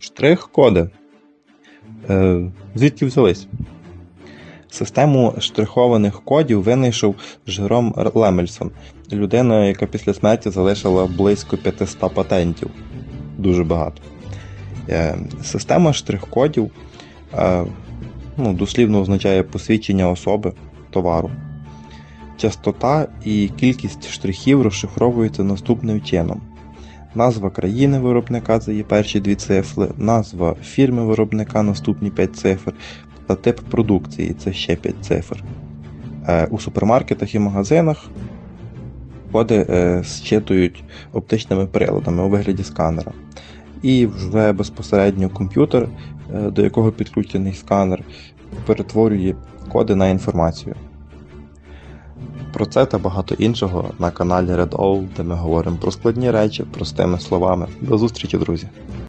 Штрих-коди. Е, Звідки взялись? Систему штрихованих кодів винайшов Жером Лемельсон, людина, яка після смерті залишила близько 500 патентів. Дуже багато. Е, Система штрих-кодів е, ну, дослівно означає посвідчення особи товару. Частота і кількість штрихів розшифровуються наступним чином. Назва країни виробника це є перші дві цифри, назва фірми виробника наступні 5 цифр та тип продукції це ще 5 цифр. Е, У супермаркетах і магазинах коди е, зчитують оптичними приладами у вигляді сканера. І вже безпосередньо комп'ютер, е, до якого підключений сканер, перетворює коди на інформацію. Про це та багато іншого на каналі Red Owl, де ми говоримо про складні речі простими словами. До зустрічі, друзі!